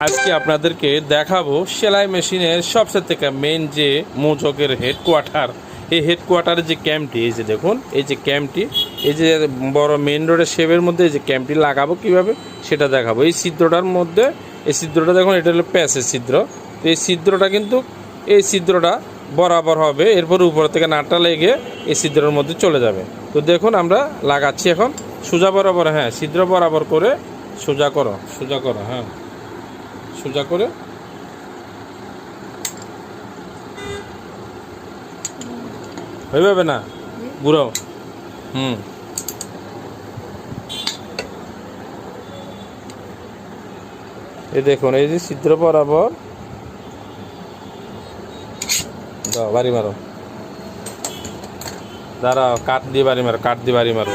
আজকে আপনাদেরকে দেখাবো সেলাই মেশিনের সবচেয়ে থেকে মেন যে মোচকের হেডকোয়ার্টার এই হেডকোয়ার্টারের যে ক্যাম্পটি এই যে দেখুন, এই যে ক্যাম্পটি এই যে বড় মেন রোডের শেপের মধ্যে এই যে ক্যাম্পটি লাগাবো কীভাবে, সেটা দেখাবো। এই ছিদ্রটার মধ্যে, এই ছিদ্রটা দেখুন, এটা হলো প্যাসের ছিদ্র। তো এই ছিদ্রটা কিন্তু, এই ছিদ্রটা বরাবর হবে, এরপর উপর থেকে নাটটা লেগে এই ছিদ্রের মধ্যে চলে যাবে। তো দেখুন, আমরা লাগাচ্ছি এখন। সোজা বরাবর হ্যাঁ ছিদ্র বরাবর করে সোজা করো সোজা করো হ্যাঁ। সোজা করে। হয়ে যাবে না? বুড়ো হুম। এই দেখুন, এই যে ছিদ্র বরাবর। দাও, বাড়ি মারো। দাঁড়াও, কাঠ দিয়ে বাড়ি মারো, কাঠ দিয়ে বাড়ি মারো।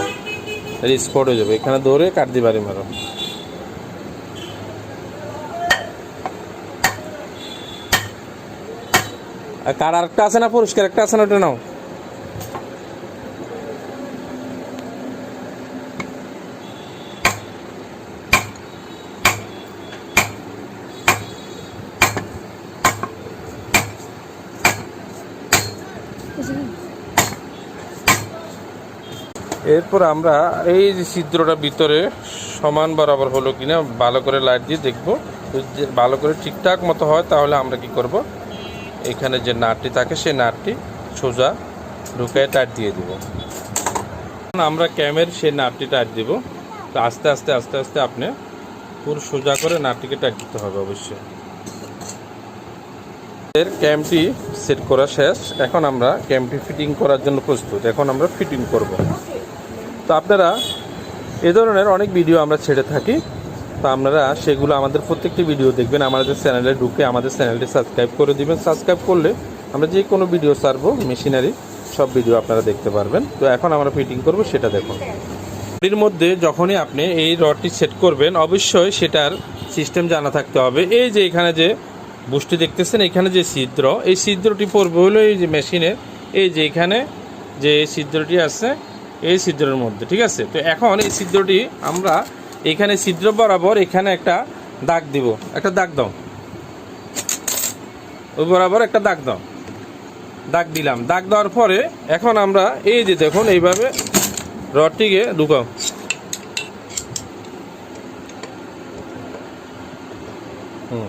স্পট হয়ে যাবে, এখানে দৌড়ে কাঠ দিয়ে বাড়ি মারো। কার আরেকটা আছে না পরিষ্কার একটা আছে না ওটা নাও। এরপর আমরা এই যে ছিদ্রটা ভিতরে সমান বরাবর হলো কিনা, ভালো করে লাইট দিয়ে দেখব। ভালো করে ঠিকঠাক মতো হয়, তাহলে আমরা কি করব? এখানে যে নাটটি থাকে সেই নাটটি সোজা ঢুকায় টাইট দিয়ে দিব। আমরা ক্যামের সেই নাটটি টাইট দিব। তো আস্তে আস্তে আস্তে আস্তে আপনি পুরো সোজা করে নাটটিকে টাইট দিতে হবে অবশ্যই। এর ক্যামটি সেট করা শেষ। এখন আমরা ক্যামটি ফিটিং করার জন্য প্রস্তুত। এখন আমরা ফিটিং করব। তো আপনারা এ ধরনের অনেক ভিডিও আমরা ছেড়ে থাকি। তো আপনারা সেগুলো আমাদের প্রত্যেকটি ভিডিও দেখবেন, আমাদের চ্যানেলে ঢুকে আমাদের চ্যানেলটি সাবস্ক্রাইব করে দিবেন। সাবস্ক্রাইব করলে আমরা যে কোনো ভিডিও ছাড়বো মেশিনারি সব ভিডিও আপনারা দেখতে পারবেন। তো এখন আমরা ফিটিং করব, সেটা দেখুন। এর মধ্যে যখনই আপনি এই রডটি সেট করবেন, অবশ্যই সেটার সিস্টেম জানা থাকতে হবে। এই যে এখানে যে বুস্টি দেখতেছেন, এখানে যে ছিদ্র, এই ছিদ্রটি পড়বে হলো এই যে মেশিনের এই যে এখানে যে ছিদ্রটি আছে, এই ছিদ্রের মধ্যে, ঠিক আছে? তো এখন এই ছিদ্রটি আমরা এখানে ছিদ্র বরাবর এখানে একটা দাগ দিব। একটা দাগ দাও। ওই বরাবর একটা দাগ দাও। দাগ দিলাম। দাগ দেওয়ার পরে এখন আমরা এই যে দেখুন, এইভাবে রডটিকে ঢুকাও। হুম।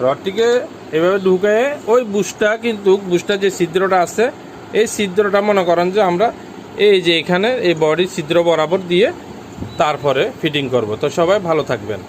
রডটিকে এভাবে ঢুকায়ে ওই বুশটা কিন্তু বুশটা যে ছিদ্রটা আছে, এই ছিদ্রটা মনে করেন যে আমরা এই যে এখানে এই বডি ছিদ্র বরাবর দিয়ে তারপরে ফিটিং করব। তো সবাই ভালো থাকবেন।